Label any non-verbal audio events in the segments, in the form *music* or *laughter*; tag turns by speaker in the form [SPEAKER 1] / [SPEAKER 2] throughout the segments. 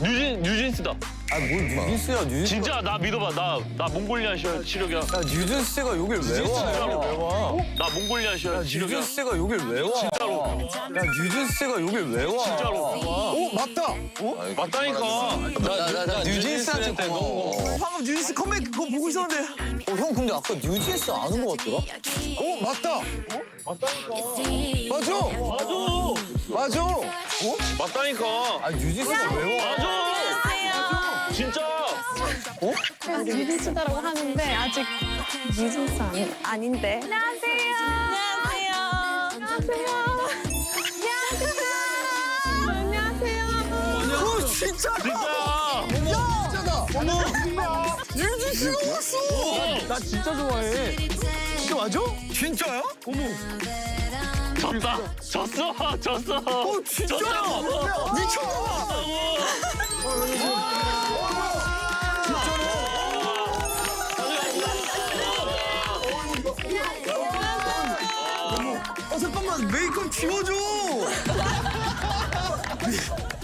[SPEAKER 1] 뉴진 뉴진스다.
[SPEAKER 2] 아뭘 뉴진스야 뉴진스.
[SPEAKER 1] 진짜 나 믿어봐. 나 나 몽골리안 시- 시력이야.
[SPEAKER 2] 야 뉴진스가 여길 왜 와? 왜 와?
[SPEAKER 1] 나 몽골리안 시-
[SPEAKER 2] 야
[SPEAKER 1] 시력이야.
[SPEAKER 2] 뉴진스가 여길 왜 와?
[SPEAKER 1] 진짜로.
[SPEAKER 2] 야 뉴진스가 여길 왜 와?
[SPEAKER 1] 진짜로.
[SPEAKER 3] 오 맞다.
[SPEAKER 1] 맞다니까.
[SPEAKER 2] 나나 뉴진스한테 고마워.
[SPEAKER 3] 방금 뉴스 컴백 그거 보고 있었는데.
[SPEAKER 2] 어, 형 근데 아까 뉴진스 아는 거 같더라?
[SPEAKER 3] 오 맞다. 맞아.
[SPEAKER 1] 맞아.
[SPEAKER 3] 맞아.
[SPEAKER 1] 맞다니까.
[SPEAKER 2] 아 뉴진스가 왜 와?
[SPEAKER 1] 맞아. 진짜.
[SPEAKER 4] 뉴진스다라고 하는데 아직 뉴진스 아니, 아닌데. 안녕하세요. 안녕하세요. 안녕하세요. 안녕하세요.
[SPEAKER 3] 오 진짜다.
[SPEAKER 1] 진짜.
[SPEAKER 3] 진짜다. 어머. 뉴진스가 왔어.
[SPEAKER 2] 나 진짜 좋아해.
[SPEAKER 3] 진짜 맞아? 진짜야?
[SPEAKER 1] 졌다. 졌어. 졌어.
[SPEAKER 3] 오 진짜야.
[SPEAKER 1] 졌다고.
[SPEAKER 3] 미쳤나 어 잠깐만 메이크업 지워줘. *laughs*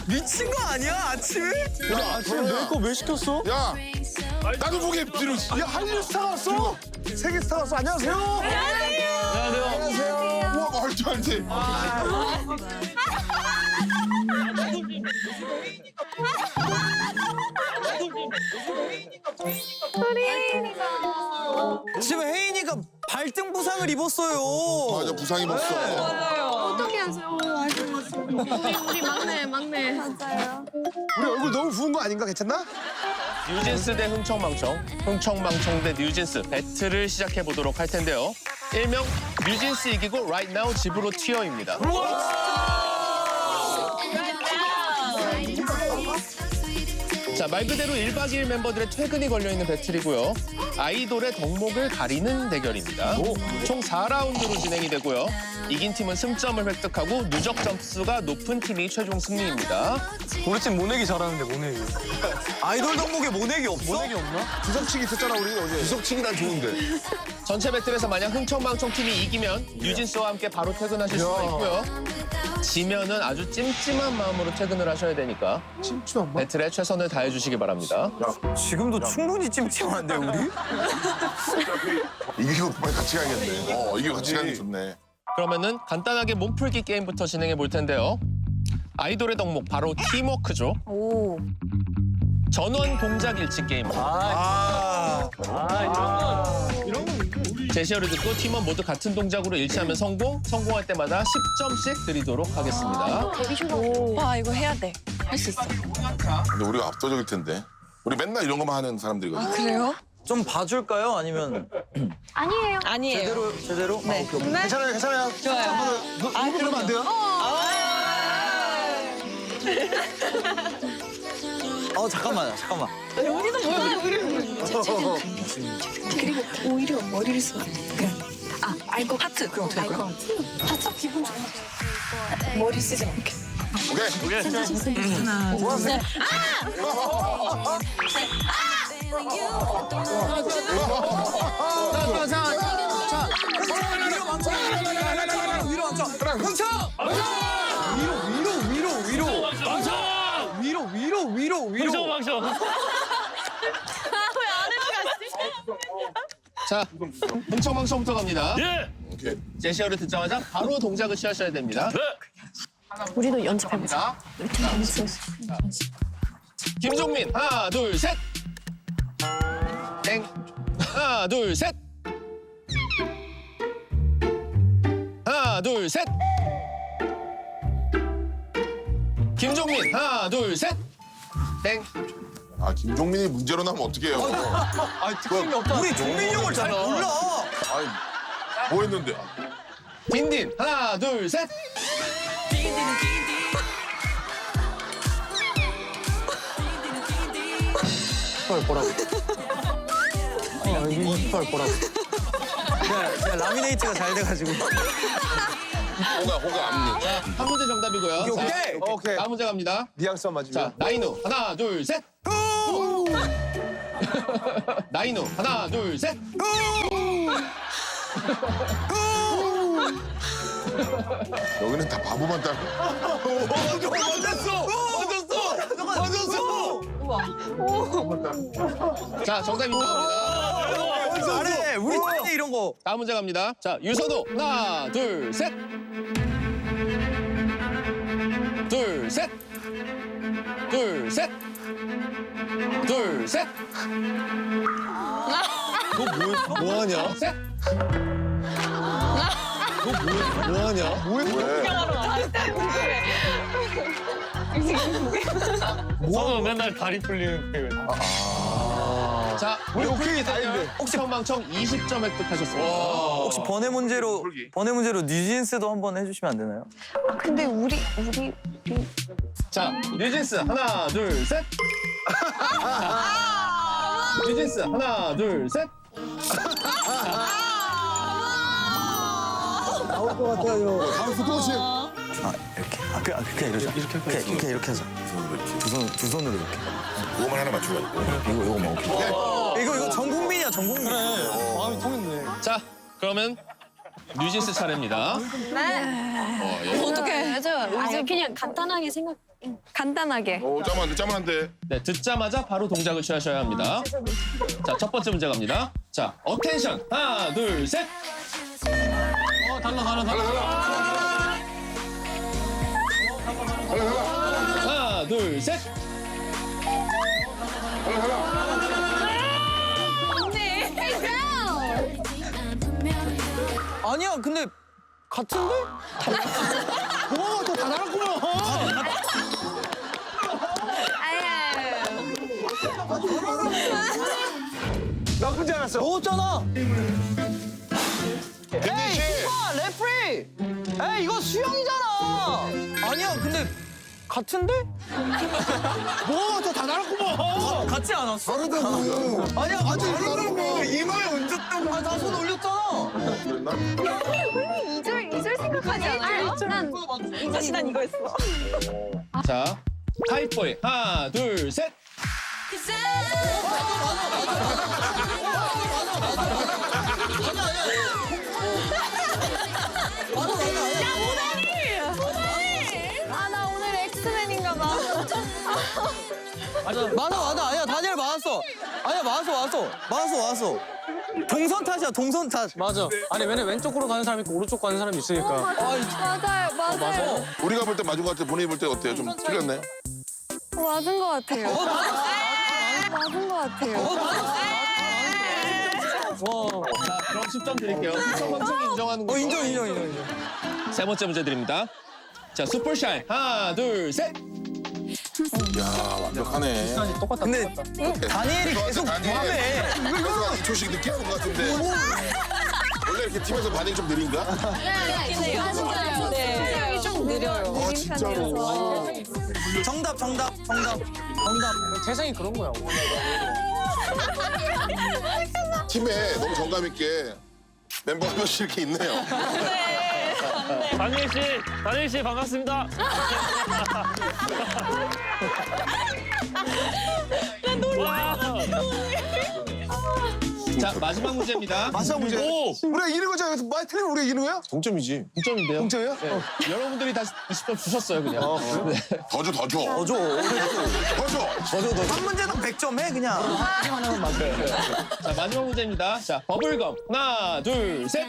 [SPEAKER 3] 미- 미친 거 아니야 아침에?
[SPEAKER 2] 야 아침에 메이크업 왜 시켰어?
[SPEAKER 5] 야, 나도 보게 뒤로.
[SPEAKER 3] 야 한류 스타 왔어. 세계 스타 왔어. 안녕하세요.
[SPEAKER 1] 안녕하세요.
[SPEAKER 3] 안녕하세요.
[SPEAKER 5] 안 돼.
[SPEAKER 3] 지금 혜인이가 발등 부상을 입었어요.
[SPEAKER 5] 맞아 부상 입었어.
[SPEAKER 4] 어떻게 하세요? 우리, 우리 막내, 막내. 맞아요.
[SPEAKER 3] 우리 얼굴 너무 부은 거 아닌가? 괜찮나?
[SPEAKER 6] 뉴진스 대 흥청망청, 흥청망청 대 뉴진스 배틀을 시작해 보도록 할 텐데요. 일명 뉴진스 이기고 right now 집으로 튀어입니다. 자, 말 그대로 1박 2일 멤버들의 퇴근이 걸려있는 배틀이고요. 아이돌의 덕목을 가리는 대결입니다. 총 4라운드로 진행이 되고요. 이긴 팀은 승점을 획득하고 누적 점수가 높은 팀이 최종 승리입니다.
[SPEAKER 2] 우리 팀 모내기 잘하는데 모내기. *laughs*
[SPEAKER 3] 아이돌 덕목에 모내기 없어?
[SPEAKER 2] 모내기 없나?
[SPEAKER 5] 구석치기 있었잖아 우리 어제. 구석치기 난 좋은데.
[SPEAKER 6] 전체 배틀에서 만약 흥청망청 팀이 이기면 뉴진스와 함께 바로 퇴근하실 수가 있고요. 지면은 아주 찜찜한 마음으로 퇴근을 하셔야 되니까
[SPEAKER 3] 찜찜한
[SPEAKER 6] 배틀에 최선을 다해 주시기 바랍니다.
[SPEAKER 2] 지금도 충분히 찜찜한데 우리?
[SPEAKER 5] 이기고 빨리 같이 가야겠네. 어 이기고 같이 가는 게 좋네.
[SPEAKER 6] 그러면은 간단하게 몸풀기 게임부터 진행해 볼 텐데요. 아이돌의 덕목 바로 팀워크죠.
[SPEAKER 4] 오.
[SPEAKER 6] 전원 동작 일치 게임.
[SPEAKER 3] 아,
[SPEAKER 6] 제시어를 듣고 팀원 모두 같은 동작으로 일치하면 성공, 성공할 때마다 10점씩 드리도록 하겠습니다.
[SPEAKER 4] 와, 이거 해야 돼. 할 수 있어.
[SPEAKER 5] 근데 우리가 압도적일 텐데. 우리 맨날 이런 것만 하는 사람들이거든.
[SPEAKER 4] 그래요?
[SPEAKER 2] 좀 봐줄까요? 아니면 *clears throat*
[SPEAKER 4] 아니에요. 아니에요.
[SPEAKER 2] 제대로 제대로?
[SPEAKER 4] 네.
[SPEAKER 3] 괜찮아요, 괜찮아요.
[SPEAKER 4] 좋아요.
[SPEAKER 3] 아, 그러면 안 돼요?
[SPEAKER 2] 어 잠깐만 잠깐만.
[SPEAKER 4] 여기서 뭐야? 그리고 오히려 머리를 써. 아, 알고 하트. 그럼 어떻게 할까요? 하트 기분 좋아. 머리 쓰지 않게.
[SPEAKER 5] 오케이.
[SPEAKER 1] 오케이.
[SPEAKER 4] 하나, 둘, 셋.
[SPEAKER 3] 위로 앉아. 흥청! 위로, 위로, 위로, 위로.
[SPEAKER 1] 망쳐.
[SPEAKER 3] 위로, 위로.
[SPEAKER 1] 망쳐 망쳐. *laughs*
[SPEAKER 6] 자, 흥청망청부터 갑니다.
[SPEAKER 1] 예.
[SPEAKER 5] 오케이.
[SPEAKER 6] 제시어를 듣자마자 바로 동작을 취하셔야 됩니다.
[SPEAKER 1] 네.
[SPEAKER 4] 우리도 연습해보자.
[SPEAKER 6] 자, 김종민 하나 둘 셋. 땡. 하나 둘 셋. 하나 둘 셋. 김종민 하나 둘 셋. 땡.
[SPEAKER 5] 아 김종민이 문제로 나면 어떡해요.
[SPEAKER 2] 아 특징이 없다.
[SPEAKER 3] 우리 종민이 형을 잘 몰라.
[SPEAKER 5] 아이 뭐 했는데.
[SPEAKER 6] 딘딘 하나 둘 셋.
[SPEAKER 2] 이빨 보라고. 아 여기 이빨 보라고. 네, 네, 라미네이트가 잘 돼가지고.
[SPEAKER 5] 호가 호가 앞니.
[SPEAKER 6] 한 문제 정답이고요.
[SPEAKER 3] 오케이,
[SPEAKER 6] 자,
[SPEAKER 3] 오케이.
[SPEAKER 6] 다음 문제 갑니다.
[SPEAKER 3] 뉘앙스 한 맞으면.
[SPEAKER 6] 자, 나인우 하나 둘 셋. *laughs* 나인우 하나 둘 셋.
[SPEAKER 5] 여기는 다 바보만 따고.
[SPEAKER 3] 맞았어! 맞았어! 맞았어!
[SPEAKER 6] 자, 정답 인정합 니다.
[SPEAKER 2] 잘해. 우리 잘해 이런 거.
[SPEAKER 6] 다음 문제 갑니다. 자, 유선호. 하나, 둘, 셋. 둘, 셋. 둘, 셋. 둘, 셋.
[SPEAKER 3] 뭐 하냐?
[SPEAKER 6] 셋.
[SPEAKER 3] 뭐 하냐?
[SPEAKER 1] 선우 맨날 다리 풀리는 그.
[SPEAKER 6] 자, 우리 오케이 다인데 혹시 형망청 20점 획득하셨습니다.
[SPEAKER 2] 혹시 번외 문제로
[SPEAKER 5] 풀기.
[SPEAKER 2] 번외 문제로 뉴진스도 한번 해주시면 안 되나요?
[SPEAKER 4] 아, 근데 우리 우리
[SPEAKER 6] 자, 뉴진스 하나, 둘, 셋. 뉴진스 하나, 둘, 셋.
[SPEAKER 2] 아 이렇게. 아, 그, 아 그냥 이러자. 이렇게 그냥, 그냥 이렇게 하자. 두 손, 두 손으로 이렇게.
[SPEAKER 5] 그거만 하나 맞추고.
[SPEAKER 2] 이거 이거 뭐. 이거 이거 전 국민이야 전 국민.
[SPEAKER 3] 마음이 통했네.
[SPEAKER 6] 자, 그러면 뉴진스 차례입니다.
[SPEAKER 4] 어떻게
[SPEAKER 7] 아니 그냥 간단하게 생각.
[SPEAKER 4] 간단하게
[SPEAKER 5] 오, 안 돼.
[SPEAKER 6] 네, 듣자마자 바로 동작을 취하셔야 합니다. 자, 첫 번째 문제 갑니다. 자, 어텐션. 하나, 둘, 셋.
[SPEAKER 1] 어 달라 달라 달라.
[SPEAKER 5] 달라,
[SPEAKER 6] 둘, 셋.
[SPEAKER 5] 달라.
[SPEAKER 2] 아니야 근데 같은데?
[SPEAKER 3] 오, 또다 달았구나. 나 혼자 알았어.
[SPEAKER 2] 넣었잖아.
[SPEAKER 5] 씨.
[SPEAKER 2] 아 레프리. 에이 이거 수영이잖아. 아니야 근데 같은데?
[SPEAKER 3] 뭐, 또다 달았구만.
[SPEAKER 2] 같지 않았어?
[SPEAKER 3] 다르다고.
[SPEAKER 2] 아니야 같이
[SPEAKER 3] 다르다고. 이마에 얹었다고.
[SPEAKER 2] 아 나 손 올렸잖아.
[SPEAKER 5] 그랬나?
[SPEAKER 4] 이절 이절 생각하지 않아요? 난 사실 난 이거였어.
[SPEAKER 6] 자, 하이포이. 하나, 둘, 셋.
[SPEAKER 4] 아
[SPEAKER 2] 맞아 맞아 아니야 다니엘 맞았어. 아니야 맞았어 맞았어 맞았어 맞았어. 동선 탓이야 동선 탓.
[SPEAKER 1] 맞아. 아니 왜냐 왼쪽으로 가는 사람이 있고 오른쪽 가는 사람이 있으니까.
[SPEAKER 4] 맞아요 맞아요.
[SPEAKER 5] 우리가 볼 때 맞은 것 같아. 본인이 볼 때 어때요? 좀 틀렸나요?
[SPEAKER 4] 맞은 것 같아요. 맞은 것 같아요.
[SPEAKER 6] 자, 그럼 10점 드릴게요. 형망청이 인정하는 거.
[SPEAKER 2] 어 인정 인정 인정 인정.
[SPEAKER 6] 세 번째 문제 드립니다. 자, 슈퍼샤인. 하나, 둘, 셋.
[SPEAKER 5] 야, 완벽하네.
[SPEAKER 1] 똑같다.
[SPEAKER 2] 근데 다니엘이 계속
[SPEAKER 5] 다니엘.
[SPEAKER 2] 구하네.
[SPEAKER 5] 그래서 한 2초씩 늦게 하는 것 같은데. 원래 이렇게 팀에서 반응이 좀 느린가?
[SPEAKER 4] 네. 좀 느려요.
[SPEAKER 5] 아, 진짜로.
[SPEAKER 2] 정답 정답 정답 정답.
[SPEAKER 1] 세상이 그런 거야. *laughs*
[SPEAKER 5] 팀에 너무 정감 있게 멤버 한 명씩 이렇게 있네요.
[SPEAKER 1] 다니엘 씨, 다니엘 씨 반갑습니다. 와.
[SPEAKER 6] 자, 마지막 문제입니다.
[SPEAKER 3] 마지막 문제.
[SPEAKER 1] 오.
[SPEAKER 3] 우리가 이기는 거잖아. 그래서 많이 틀리면 우리가 이기는 거야? 동점이지.
[SPEAKER 6] 9점인데요.
[SPEAKER 3] 동점이야?
[SPEAKER 6] 네. 여러분들이 다 20점 주셨어요, 그냥. 네.
[SPEAKER 5] 더 줘, 더 줘.
[SPEAKER 2] 어줘
[SPEAKER 5] 더 줘.
[SPEAKER 2] 한 문제당 100점 해 그냥.
[SPEAKER 6] 자, 마지막 문제입니다. 자, 버블검. 하나, 둘, 셋.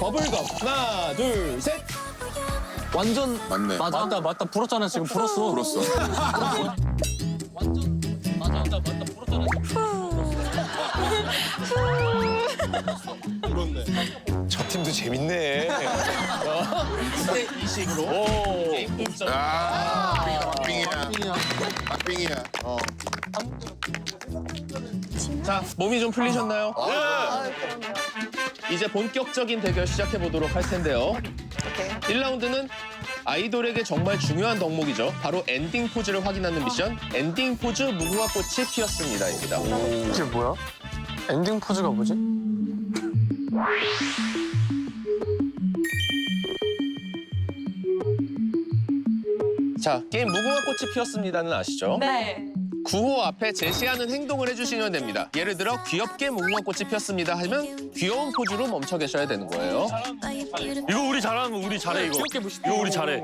[SPEAKER 6] 버블검. 하나, 둘, 셋.
[SPEAKER 2] 완전
[SPEAKER 5] 맞네.
[SPEAKER 1] 맞다 맞다 맞다 불었잖아 지금 불었어.
[SPEAKER 5] 불었어. *laughs* 불었네.
[SPEAKER 3] 저 팀도 재밌네.
[SPEAKER 6] 네, 이 식으로. 게임 동점.
[SPEAKER 5] 아, 박빙이야. 박빙이야. 어.
[SPEAKER 6] 자, 몸이 좀 풀리셨나요? 이제 본격적인 대결 시작해 보도록 할 텐데요. 1라운드는 아이돌에게 정말 중요한 덕목이죠. 바로 엔딩 포즈를 확인하는 미션. 엔딩 포즈 무궁화 꽃이 피었습니다입니다.
[SPEAKER 1] 이게 뭐야? 엔딩 포즈가 뭐지?
[SPEAKER 6] 자, 게임 무궁화 꽃이 피었습니다는 아시죠?
[SPEAKER 4] 네.
[SPEAKER 6] 구호 앞에 제시하는 행동을 해주시면 됩니다. 예를 들어 귀엽게 무궁화 꽃이 피었습니다 하면 귀여운 포즈로 멈춰 계셔야 되는 거예요.
[SPEAKER 1] 이거 우리 잘하는 거 우리 잘해 이거. 이거 우리 잘해.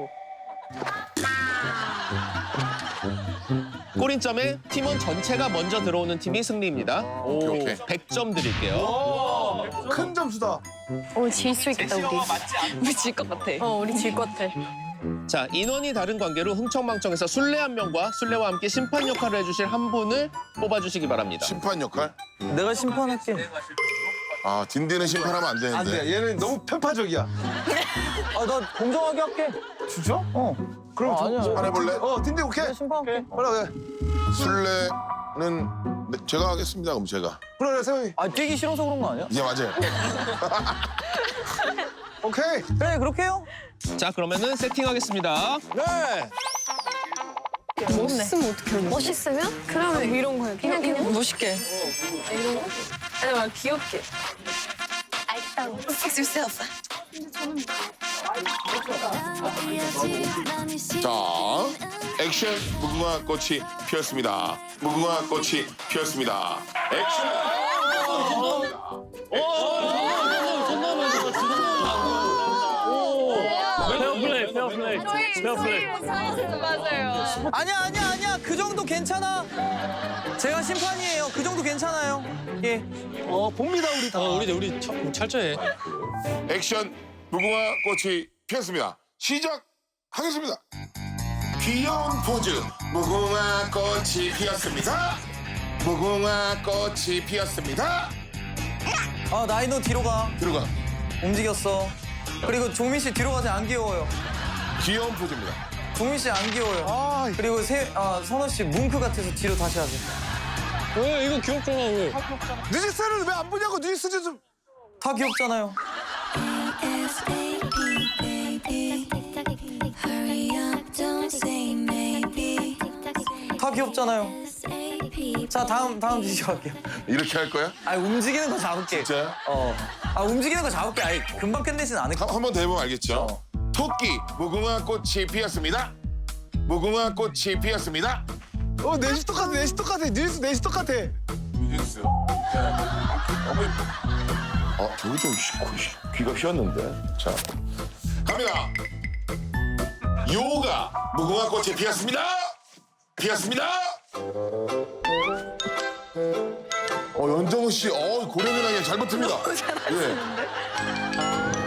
[SPEAKER 6] 꼬린점에 팀원 전체가 먼저 들어오는 팀이 승리입니다.
[SPEAKER 3] 오케이, 오케이.
[SPEAKER 6] 100점 드릴게요.
[SPEAKER 3] 큰 점수다.
[SPEAKER 7] 어, 질 수 있겠다, 우리.
[SPEAKER 4] 우리 질 것 같아.
[SPEAKER 7] 어, 우리 질 것 같아.
[SPEAKER 6] 자, 인원이 다른 관계로 흥청망청해서 술래 한 명과 술래와 함께 심판 역할을 해주실 한 분을 뽑아주시기 바랍니다.
[SPEAKER 5] 심판 역할?
[SPEAKER 2] 내가 심판할게.
[SPEAKER 5] 아 딘딘은 심판하면 안 되는데.
[SPEAKER 3] 안 돼. 얘는 너무 편파적이야. *laughs*
[SPEAKER 2] 아, 나 공정하게 할게.
[SPEAKER 3] 진짜?
[SPEAKER 2] 어.
[SPEAKER 3] 그럼
[SPEAKER 2] 아,
[SPEAKER 3] 저-
[SPEAKER 2] 아니야.
[SPEAKER 5] 심판해볼래?
[SPEAKER 3] 어, 딘딘 오케이.
[SPEAKER 2] 내가 심판할게.
[SPEAKER 3] 그래, 그래.
[SPEAKER 5] 술래는 네, 제가 하겠습니다. 그럼 제가.
[SPEAKER 3] 그래, 그래, 세영이.
[SPEAKER 2] 아, 뛰기 싫어서 그런 거 아니야?
[SPEAKER 5] 예 맞아요. *laughs*
[SPEAKER 3] 오케이.
[SPEAKER 2] 그래, 그렇게 해요.
[SPEAKER 6] 자, 그러면은 세팅하겠습니다.
[SPEAKER 2] 네.
[SPEAKER 7] 멋있으면 어떡해. 멋있으면? 그러면 이런 거야. 그냥, 그냥.
[SPEAKER 4] 멋있게.
[SPEAKER 7] 이런 거? 아니, 막 귀엽게.
[SPEAKER 4] Fix yourself.
[SPEAKER 5] 자 액션 무궁화 꽃이 피었습니다. 무궁화 꽃이 피었습니다. 액션.
[SPEAKER 1] 페어 플레이, 페어 플레이, 페어 플레이.
[SPEAKER 7] 맞아요.
[SPEAKER 2] 아니야, 아니야, 아니야. 그 정도 괜찮아. 제가 심판이에요. 그 정도 괜찮아요. 예.
[SPEAKER 3] 어, 봅니다, 우리 다.
[SPEAKER 1] 우리 우리 철- 철저해.
[SPEAKER 5] 액션 무궁화 꽃이 피었습니다. 시작하겠습니다. 귀여운 포즈 무궁화 꽃이 피었습니다. 무궁화 꽃이 피었습니다.
[SPEAKER 2] 아, 나이너 뒤로 가.
[SPEAKER 5] 들어가.
[SPEAKER 2] 움직였어. 그리고 종민 씨 뒤로 가세요. 안 귀여워요.
[SPEAKER 5] 귀여운 포즈입니다.
[SPEAKER 2] 종민 씨 안 귀여워요.
[SPEAKER 3] 아,
[SPEAKER 2] 그리고 세, 아, 선호 씨 뭉크 같아서 뒤로 다시 하세요.
[SPEAKER 1] 왜 이거 귀엽잖아 왜?
[SPEAKER 3] 뉴지스는 왜 안 보냐고, 뉴지스 좀.
[SPEAKER 2] 다 귀엽잖아요. 다 귀엽잖아요. 자, 다음, 다음 *laughs* 뒤로 갈게요.
[SPEAKER 5] 이렇게 할 거야?
[SPEAKER 2] 아, 움직이는 거 잡을게.
[SPEAKER 5] 진짜요?
[SPEAKER 2] 어. 아, 움직이는 거 잡을게. 아니, 금방 끝내진 않을 거야.
[SPEAKER 5] 한번 더 해보면 알겠죠?
[SPEAKER 2] 어.
[SPEAKER 5] 토끼 무궁화 꽃이 피었습니다. 무궁화 꽃이 피었습니다.
[SPEAKER 3] 어, 넷이 똑같아, 넷이 똑같아. 뉴지스 넷이 똑같아.
[SPEAKER 5] 뉴진스. 어, 저기 좀 쉬- 귀- 귀가 휘었는데. 자, 갑니다. 요가 무궁화 꽃이 피었습니다. 피었습니다. 어, 연정우 씨, 어, 고려민하게 잘 버팁니다. 예.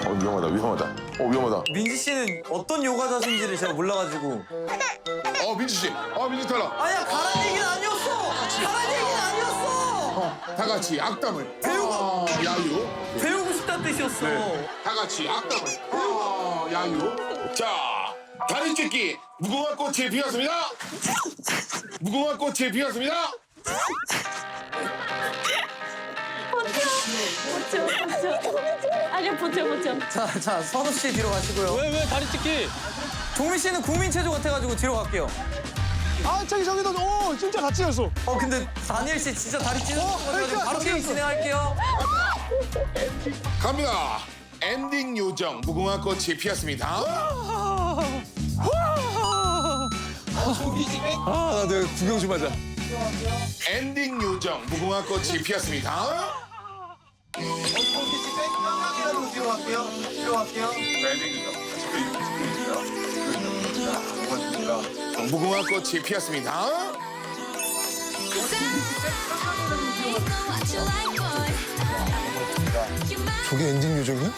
[SPEAKER 5] 어, 위험하다, 위험하다. 어, 위험하다.
[SPEAKER 2] 민지 씨는 어떤 요가 자세인지를 제가 몰라가지고.
[SPEAKER 5] 어, 민지 씨. 어, 민지 탈락.
[SPEAKER 2] 아니야, 가란 얘기는 아니었어! 가란 얘기는 아니었어!
[SPEAKER 5] 다 같이 악담을. 배우고. 야유.
[SPEAKER 2] 배우고 싶다는 뜻이었어.
[SPEAKER 5] 다 같이 악담을. 아, 야유. 자, 다리 찢기 무궁화 꽃이 피었습니다. 무궁화 꽃이 피었습니다.
[SPEAKER 7] 버텨, 버텨. 아니야, 버텨, 버텨.
[SPEAKER 2] 자, 자, 선우 씨 뒤로 가시고요.
[SPEAKER 1] 왜 왜 다리 찢기?
[SPEAKER 2] 종민 씨는 국민 체조 같아가지고 뒤로 갈게요.
[SPEAKER 3] 아, 저기, 저기도, 오, 진짜 같이 했어.
[SPEAKER 2] 어, 근데 다니엘 씨 진짜 다리 찢어서 가지고
[SPEAKER 3] 그러니까,
[SPEAKER 2] 바로 게임
[SPEAKER 3] 찢었어.
[SPEAKER 2] 진행할게요.
[SPEAKER 5] 갑니다. 엔딩 요정 무궁화 꽃이 피었습니다.
[SPEAKER 3] 아, 나 내가 구경 좀 하자.
[SPEAKER 5] 엔딩 요정 무궁화 꽃이 피었습니다. 무궁화 꽃이 피었습니다.
[SPEAKER 3] 저게 엔딩 요정이야?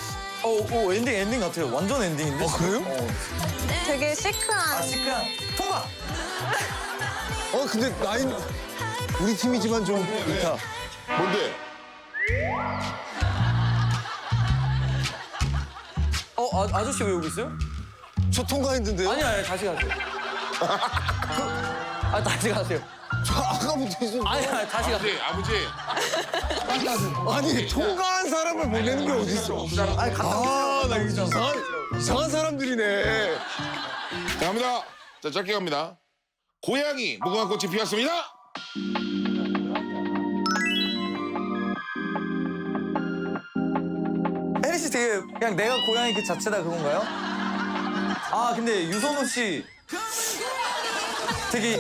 [SPEAKER 2] 어, 오, 엔딩, 엔딩 같아요. 완전 엔딩인데.
[SPEAKER 3] 아, 그래요?
[SPEAKER 2] 어.
[SPEAKER 7] 되게 시크한.
[SPEAKER 2] 아, 시크한. 통과!
[SPEAKER 3] 어, 근데 나인, 우리 팀이지만 좀 그렇다.
[SPEAKER 5] 뭔데?
[SPEAKER 2] 어, 아, 아저씨 왜 여기 있어요?
[SPEAKER 3] 저 통과했는데요?
[SPEAKER 2] 아니, 아니, 다시 가세요. 아, 다시 가세요.
[SPEAKER 3] 저 아까부터 있었
[SPEAKER 2] 아니, 아니, 다시 가세요.
[SPEAKER 5] 아버지, 아버지.
[SPEAKER 3] 아니, 통과 한 사람을 보내는 게 어딨어.
[SPEAKER 2] 아니,
[SPEAKER 3] 아, 나 이거 이상한, 이상한 사람들이네.
[SPEAKER 5] 자, 갑니다. 자, 짧게 갑니다. 고양이 무궁화 꽃이 피었습니다.
[SPEAKER 2] 혜리 씨 되게 그냥 내가 고양이 그 자체다 그건가요? 아 근데 유선호 씨 되게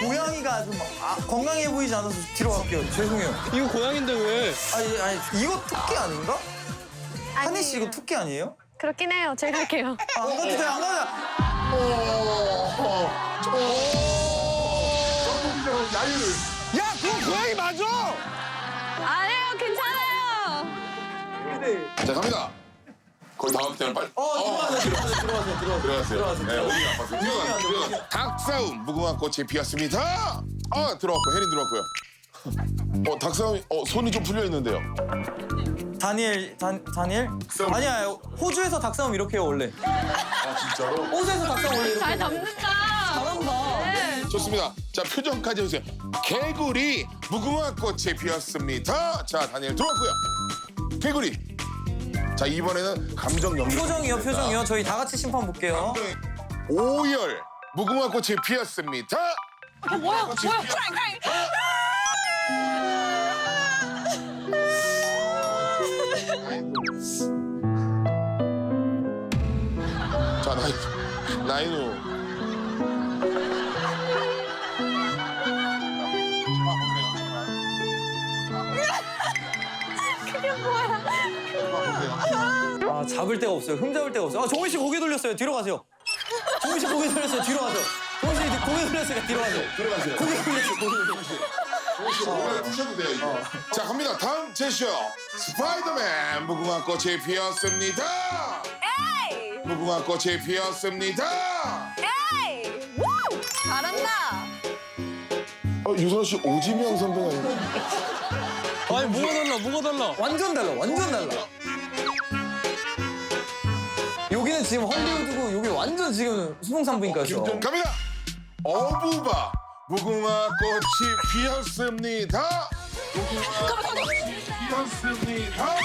[SPEAKER 2] 고양이가 좀 아, 건강해 보이지 않아서 뒤로 갈게요. 죄송해요.
[SPEAKER 3] 이거 고양인데 왜?
[SPEAKER 2] 아니 아니 이거 토끼 아닌가? 한희 씨 이거. 토끼 아니에요?
[SPEAKER 7] 그렇긴 해요. 제가 할게요.
[SPEAKER 2] 아, 안 가도 돼, 안 가도
[SPEAKER 5] 야유를.
[SPEAKER 3] 야, 그거 고양이 맞아!
[SPEAKER 7] 아니에요. 괜찮아요.
[SPEAKER 5] 자, 갑니다. 거의 다 왔기 때문에 빨리.
[SPEAKER 2] 어, 들어가세요, 들어가세요, 들어가세요, 들어가세요. 들어가세요.
[SPEAKER 5] 네, 어디가 아팠어요? 들어갔어요. 들어갔어요. 닭싸움 무궁화 꽃이 피었습니다. 아 들어왔고 혜린 들어왔고요. 어 닭싸움이 어 손이 좀 풀려 있는데요.
[SPEAKER 2] 다니엘, 단, 다니엘?
[SPEAKER 5] 닭싸움.
[SPEAKER 2] 아니야, 호주에서 닭싸움 이렇게 해요, 원래.
[SPEAKER 5] 아 진짜로?
[SPEAKER 2] 호주에서 닭싸움 원래 이렇게
[SPEAKER 7] 잘
[SPEAKER 2] 해요.
[SPEAKER 7] 잡는다.
[SPEAKER 2] 잘한다.
[SPEAKER 7] 네.
[SPEAKER 5] 좋습니다. 자 표정까지 해주세요. 개구리 무궁화 꽃이 피었습니다. 자 다니엘 들어왔고요. 개구리. 자 이번에는 감정 연기.
[SPEAKER 2] 표정이요, 표정이요. 저희 다 같이 심판 볼게요.
[SPEAKER 5] 오열 무궁화 꽃이 피었습니다.
[SPEAKER 7] 뭐야? 뭐야?
[SPEAKER 5] 자 나이 나인우.
[SPEAKER 2] 잡을 데가 없어요. 흠 잡을 데가 없어요. 아, 정훈 씨 고개 돌렸어요. 뒤로 가세요. 정훈 씨 고개 돌렸어요. 뒤로 가세요. 정훈 씨 고개 돌렸으니까 뒤로 가세요.
[SPEAKER 5] 들어가세요.
[SPEAKER 2] 고개 돌렸어요. 고개 돌렸어요.
[SPEAKER 5] 원래 드셔도 돼요. 이거. 자 갑니다. 다음 제시어 스파이더맨 무궁화 꽃이 피었습니다. 무궁화 꽃이 피었습니다.
[SPEAKER 7] 잘한다.
[SPEAKER 5] 어, 유선 씨 오지명 선배가 아니라
[SPEAKER 3] 아니, 뭐가 달라, 뭐가 달라.
[SPEAKER 2] 완전 달라. 완전 달라. 여기는 지금 헐리우드고 여기 완전 지금 수봉산부인과죠.
[SPEAKER 5] 갑니다. 어부바 무궁화 꽃이 피었습니다. 무궁화 꽃이 피었습니다.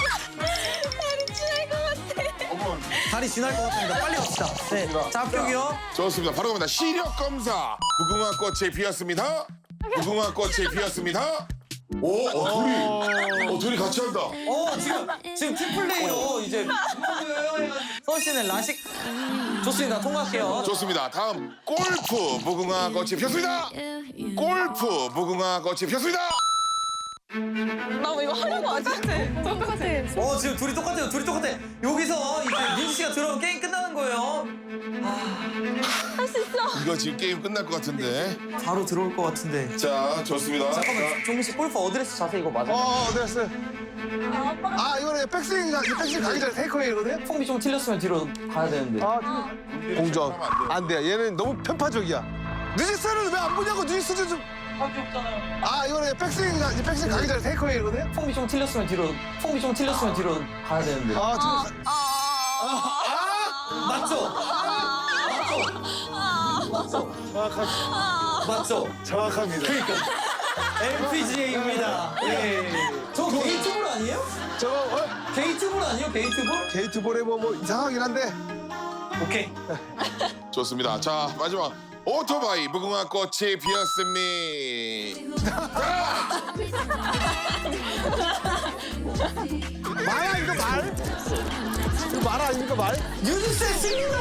[SPEAKER 5] 어머,
[SPEAKER 2] 다리 지날 것 같습니다. 빨리 갑시다. 네. 자, 합격이요.
[SPEAKER 5] 좋습니다. 바로 갑니다. 시력 검사. 무궁화 꽃이 피었습니다. 무궁화 꽃이 피었습니다. 오, 어, 둘이, 어, 둘이 같이 한다.
[SPEAKER 2] 어, 지금, 지금 팀플레이로 이제. 서울 씨는 라식. 좋습니다. 통과할게요.
[SPEAKER 5] 좋습니다. 다음 골프 무궁화 꽃이 피었습니다. 골프 무궁화 꽃이 피었습니다.
[SPEAKER 7] 나 이거 하려고 하지? 똑같아.
[SPEAKER 2] 어, 지금 둘이 똑같아요. 둘이 똑같아. 여기서 이제 민지 씨가 들어오면 게임 끝
[SPEAKER 5] 이거 지금 게임 끝날 것 같은데.
[SPEAKER 2] 바로 들어올 것 같은데.
[SPEAKER 5] 자, 좋습니다.
[SPEAKER 2] 잠깐만, 종민 씨 골프 어드레스 자세 이거 맞아 요?
[SPEAKER 3] 어, 됐어요. 아, 이거는 백스윙, 백스윙 가기 전에 테이크웨이거든?
[SPEAKER 2] 폼이 좀 틀렸으면 뒤로 가야 되는데.
[SPEAKER 3] 아, 공정. 안 돼. 얘는 너무 편파적이야. 뉴직스는 왜 안 보냐고, 뉴직스도 좀. 아, 이거는 백스윙, 백스윙 가기 전에 테이크웨이거든?
[SPEAKER 2] 폼이 좀 틀렸으면 뒤로, 폼이 좀 틀렸으면 뒤로 가야 되는데.
[SPEAKER 3] 아, 지금.
[SPEAKER 2] 맞죠? 맞죠?
[SPEAKER 3] 정확합니다.
[SPEAKER 2] 맞죠?
[SPEAKER 3] 정확합니다.
[SPEAKER 2] LPGA입니다. 예. 저 게이트볼 아니에요?
[SPEAKER 3] 저거, 어?
[SPEAKER 2] 게이트볼 아니에요? 게이트볼?
[SPEAKER 3] 게이트볼에 뭐, 뭐 이상하긴 한데.
[SPEAKER 2] 오케이. *laughs*
[SPEAKER 5] 좋습니다. 자, 마지막 오토바이 무궁화 꽃이 피었습니다. *laughs*
[SPEAKER 3] 말 아닙니까, 말? 이거 말 아닙니까, 말?
[SPEAKER 2] 유니세 승리로!